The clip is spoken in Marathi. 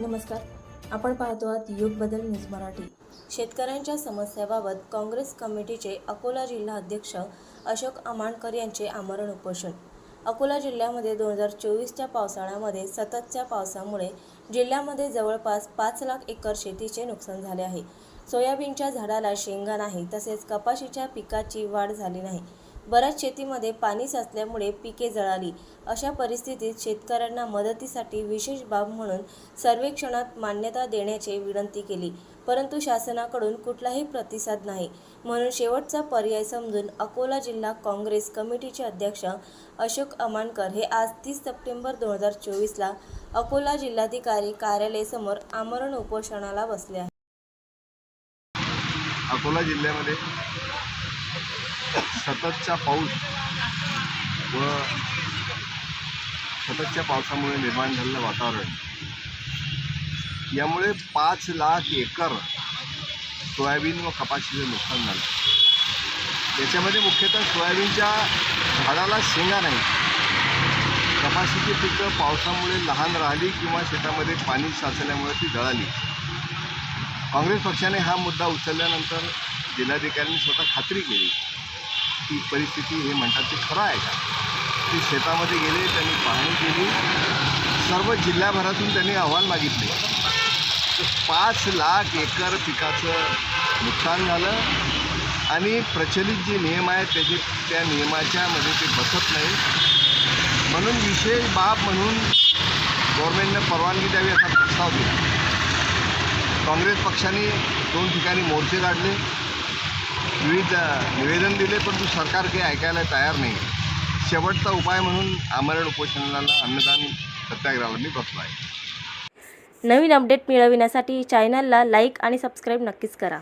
नमस्कार. आपण पाहतो आहात युग बदल न्यूज मराठी. शेतकऱ्यांच्या समस्याबाबत काँग्रेस कमिटीचे अकोला जिल्हा अध्यक्ष अशोक अमानकर यांचे आमरण उपोषण. अकोला जिल्ह्यामध्ये दोन हजार चोवीसच्या पावसाळ्यामध्ये सततच्या पावसामुळे जिल्ह्यामध्ये जवळपास पाच लाख एकर शेतीचे नुकसान झाले आहे. सोयाबीनच्या झाडाला शेंगा नाही तसेच कपाशीच्या पिकाची वाढ झाली नाही. बऱ्याच शेतीमध्ये पाणी साचल्यामुळे पिके जळाली. अशा परिस्थितीत शेतकऱ्यांना मदतीसाठी विशेष बाब म्हणून सर्वेक्षणात मान्यता देण्याची विनंती केली. परंतु शासनाकडून कुठलाही प्रतिसाद नाही. म्हणून शेवटचा पर्याय समजून अकोला जिल्हा काँग्रेस कमिटीचे अध्यक्ष अशोक अमानकर हे आज तीस सप्टेंबर दोन हजार चोवीसला अकोला जिल्हाधिकारी कार्यालयासमोर आमरण उपोषणाला बसले आहे अकोला जिल्ह्यामध्ये सततचा पाऊस व सततच्या पावसामुळे निर्माण झालेलं वातावरण. यामुळे पाच लाख एकर सोयाबीन व कपाशीचं नुकसान झालं. याच्यामध्ये मुख्यतः सोयाबीनच्या झाडाला शेंगा नाही कपाशीची पिकं पावसामुळे लहान राहिली किंवा शेतामध्ये पाणी साचल्यामुळे ती जळाली काँग्रेस पक्षाने हा मुद्दा उचलल्यानंतर जिल्हाधिकाऱ्यांनी स्वतः खात्री केली. की परिस्थिती हे म्हणतात ते खरं आहे का? ते शेतामध्ये गेले त्यांनी पाहणी केली. सर्व जिल्ह्याभरातून त्यांनी अहवाल मागितले. तर पाच लाख एकर पिकाचं नुकसान झालं आणि प्रचलित जे नियम आहेत त्याचे त्या नियमाच्यामध्ये ते बसत नाही. म्हणून विशेष बाब म्हणून गव्हर्नमेंटनं परवानगी द्यावी असा प्रस्ताव दिला. काँग्रेस पक्षाने दोन ठिकाणी मोर्चे काढले. विविध निवेदन दिले परंतु सरकार काही ऐकायला तयार नाही. शेवटचा उपाय म्हणून आमरण उपोषणाला अन्नदान सत्याग्रहाला मी बसलो आहे नवीन अपडेट मिळविण्यासाठी चॅनलला लाईक आणि सबस्क्राईब नक्कीच करा.